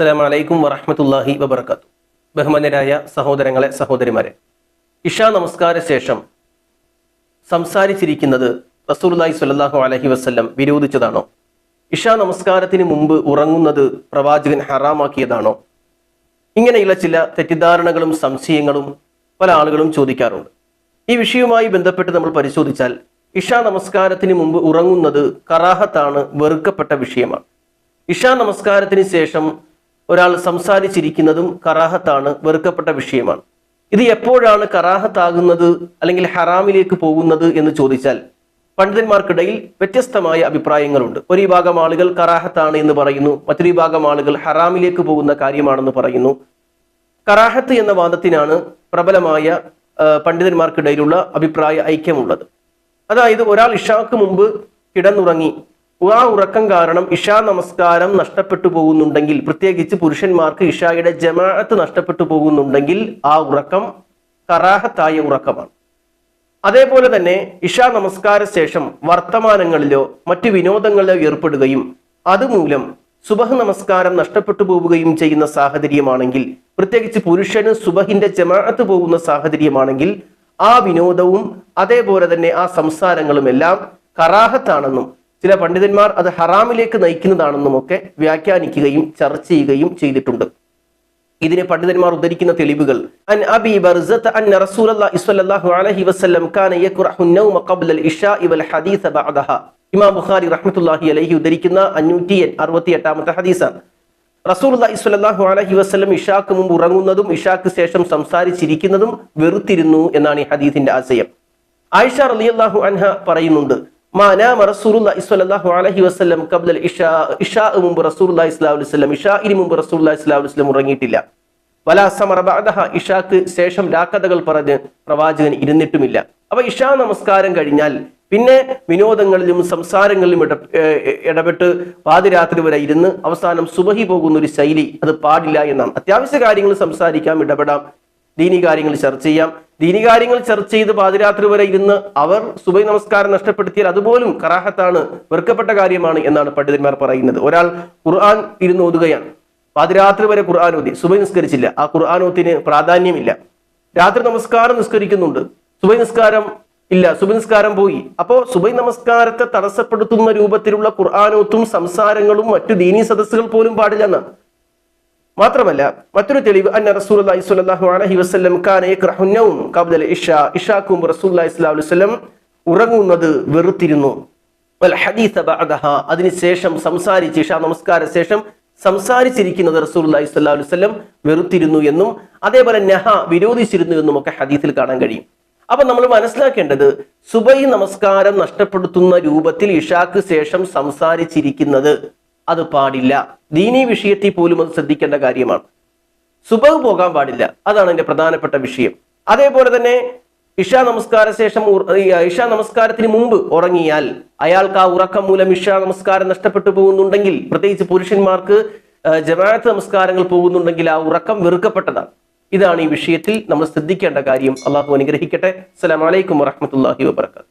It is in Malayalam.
അസ്സലാമു അലൈക്കും വറഹ്മത്തുള്ളാഹി വബർക്കാത്തു ബഹുമാന്യരായ സഹോദരങ്ങളെ സഹോദരിമാരെ ഇഷാ നമസ്കാര ശേഷം സംസാരിച്ചിരിക്കുന്നത് റസൂലുള്ളാഹി സ്വല്ലല്ലാഹു അലഹി വസ്ല്ലം വിരോധിച്ചതാണോ? ഇഷാ നമസ്കാരത്തിന് മുമ്പ് ഉറങ്ങുന്നത് പ്രവാചകൻ ഹറാമാക്കിയതാണോ? ഇങ്ങനെയുള്ള ചില തെറ്റിദ്ധാരണകളും സംശയങ്ങളും പല ആളുകളും ചോദിക്കാറുണ്ട്. ഈ വിഷയവുമായി ബന്ധപ്പെട്ട് നമ്മൾ പരിശോധിച്ചാൽ ഇഷാ നമസ്കാരത്തിന് മുമ്പ് ഉറങ്ങുന്നത് കറാഹത്താണ് വെറുക്കപ്പെട്ട വിഷയമാണ്. ഇഷാ നമസ്കാരത്തിന് ശേഷം ഒരാൾ സംസാരിച്ചിരിക്കുന്നതും കറാഹത്താണ് വെറുക്കപ്പെട്ട വിഷയമാണ്. ഇത് എപ്പോഴാണ് കറാഹത്താകുന്നത് അല്ലെങ്കിൽ ഹറാമിലേക്ക് പോകുന്നത് എന്ന് ചോദിച്ചാൽ പണ്ഡിതന്മാർക്കിടയിൽ വ്യത്യസ്തമായ അഭിപ്രായങ്ങളുണ്ട്. ഒരു വിഭാഗം ആളുകൾ കറാഹത്താണ് എന്ന് പറയുന്നു മറ്റൊരു വിഭാഗം ആളുകൾ ഹറാമിലേക്ക് പോകുന്ന കാര്യമാണെന്ന് പറയുന്നു. കറാഹത്ത് എന്ന വാദത്തിനാണ് പ്രബലമായ പണ്ഡിതന്മാർക്കിടയിലുള്ള അഭിപ്രായ ഐക്യമുള്ളത്. അതായത് ഒരാൾ ഇഷാക്ക് മുമ്പ് കിടന്നുറങ്ങി ആ ഉറക്കം കാരണം ഇഷാ നമസ്കാരം നഷ്ടപ്പെട്ടു പോകുന്നുണ്ടെങ്കിൽ പ്രത്യേകിച്ച് പുരുഷന്മാർക്ക് ഇഷായുടെ ജമാഅത്ത് നഷ്ടപ്പെട്ടു പോകുന്നുണ്ടെങ്കിൽ ആ ഉറക്കം കറാഹത്തായ ഉറക്കമാണ്. അതേപോലെ തന്നെ ഇഷാ നമസ്കാര ശേഷം വർത്തമാനങ്ങളിലോ മറ്റു വിനോദങ്ങളിലോ ഏർപ്പെടുകയും അതുമൂലം സുബഹ് നമസ്കാരം നഷ്ടപ്പെട്ടു പോവുകയും ചെയ്യുന്ന സാഹചര്യമാണെങ്കിൽ പ്രത്യേകിച്ച് പുരുഷന് സുബഹിന്റെ ജമാഅത്ത് പോകുന്ന സാഹചര്യമാണെങ്കിൽ ആ വിനോദവും അതേപോലെ തന്നെ ആ സംസാരങ്ങളും എല്ലാം കറാഹത്താണെന്നും ചില പണ്ഡിതന്മാർ അത് ഹറാമിലേക്ക് നയിക്കുന്നതാണെന്നും ഒക്കെ വ്യാഖ്യാനിക്കുകയും ചർച്ച ചെയ്യുകയും ചെയ്തിട്ടുണ്ട്. ഇതിനെ പണ്ഡിതന്മാർ ഉദ്ധരിക്കുന്ന തെളിവുകൾ. അൻ ബർസത്ത് റസൂലുള്ളാഹി സ്വല്ലല്ലാഹു അലൈഹി വസല്ലം കാന നൗമ ബഅദഹ. ഇമാം ബുഖാരി അലൈഹി ഉദ്ധരിക്കുന്ന റസൂലുള്ളാഹി സ്വല്ലല്ലാഹു അലൈഹി വസല്ലം ഇഷാക്ക് മുമ്പ് ഉറങ്ങുന്നതും ഇഷാക്ക് ശേഷം സംസാരിച്ചിരിക്കുന്നതും വെറുത്തിരുന്നു എന്നാണ് ഈ ഹദീസിന്റെ ആശയം. ആയിഷ റളിയല്ലാഹു അൻഹ പറയുന്നുണ്ട് ഉറങ്ങിയിട്ടില്ല. ഇഷാക്ക് ശേഷം രാക്കഥകൾ പറഞ്ഞ് പ്രവാചകൻ ഇരുന്നിട്ടുമില്ല. അപ്പൊ ഇഷാ നമസ്കാരം കഴിഞ്ഞാൽ പിന്നെ വിനോദങ്ങളിലും സംസാരങ്ങളിലും ഇട ഇടപെട്ട് പാതിരാത്രി വരെ ഇരുന്ന് അവസാനം സുബഹി പോകുന്ന ഒരു ശൈലി അത് പാടില്ല എന്നാണ്. അത്യാവശ്യ കാര്യങ്ങൾ സംസാരിക്കാം ഇടപെടാം. ദീനി കാര്യങ്ങൾ ചർച്ച ചെയ്യാം. ദീനി കാര്യങ്ങൾ ചർച്ച ചെയ്ത് പാതിരാത്രി വരെ ഇരുന്ന് അവർ സുബൈ നമസ്കാരം നഷ്ടപ്പെടുത്തിയാൽ അതുപോലും കറാഹത്താണ് വെറുക്കപ്പെട്ട കാര്യമാണ് എന്നാണ് പണ്ഡിതന്മാർ പറയുന്നത്. ഒരാൾ ഖുർആൻ ഇരുന്ന് ഓതുകയാണ്. പാതിരാത്രി വരെ ഖുർആൻ ഓതി. സുബൈ നിസ്കരിച്ചില്ല. ആ ഖുർആൻ ഓത്തിന് പ്രാധാന്യമില്ല. രാത്രി നമസ്കാരം നിസ്കരിക്കുന്നുണ്ട്. സുബൈ നിസ്കാരം ഇല്ല. സുബൈ നിസ്കാരം പോയി. അപ്പോ സുബൈ നമസ്കാരത്തെ തടസ്സപ്പെടുത്തുന്ന രൂപത്തിലുള്ള ഖുർആാനോത്തും സംസാരങ്ങളും മറ്റു ദീനീ സദസ്സുകൾ പോലും പാടില്ല എന്നാണ്. മാത്രമല്ല മറ്റൊരു തെളിവ് അന്ന വസല്ലം ഉറങ്ങുന്നത് വെറുത്തിരുന്നു. അതിനുശേഷം സംസാരിച്ച് ഇഷാ നമസ്കാര ശേഷം സംസാരിച്ചിരിക്കുന്നത് റസൂലുള്ളാഹി സ്വല്ലല്ലാഹു അലൈഹി വസല്ലം വെറുത്തിരുന്നു എന്നും അതേപോലെ നഹ വിരോധിച്ചിരുന്നു എന്നും ഒക്കെ ഹദീസിൽ കാണാൻ കഴിയും. അപ്പൊ നമ്മൾ മനസ്സിലാക്കേണ്ടത് സുബൈ നമസ്കാരം നഷ്ടപ്പെടുത്തുന്ന രൂപത്തിൽ ഇഷാക്ക് ശേഷം സംസാരിച്ചിരിക്കുന്നത് അത് പാടില്ല. ദീനീ വിഷയത്തിൽ പോലും അത് ശ്രദ്ധിക്കേണ്ട കാര്യമാണ്. സുബഹ് പോകാൻ പാടില്ല. അതാണ് എന്റെ പ്രധാനപ്പെട്ട വിഷയം. അതേപോലെ തന്നെ ഇഷാ നമസ്കാര ശേഷം ഇഷാ നമസ്കാരത്തിന് മുമ്പ് ഉറങ്ങിയാൽ അയാൾക്ക് ആ ഉറക്കം മൂലം ഇഷാ നമസ്കാരം നഷ്ടപ്പെട്ടു പോകുന്നുണ്ടെങ്കിൽ പ്രത്യേകിച്ച് പുരുഷന്മാർക്ക് ജമാഅത്ത് നമസ്കാരങ്ങൾ പോകുന്നുണ്ടെങ്കിൽ ആ ഉറക്കം വെറുക്കപ്പെട്ടതാണ്. ഇതാണ് ഈ വിഷയത്തിൽ നമ്മൾ ശ്രദ്ധിക്കേണ്ട കാര്യം. അള്ളാഹു അനുഗ്രഹിക്കട്ടെ. അസ്സലാമലൈക്കും വറഹമത്തല്ലാഹി വബർക്കാത്തു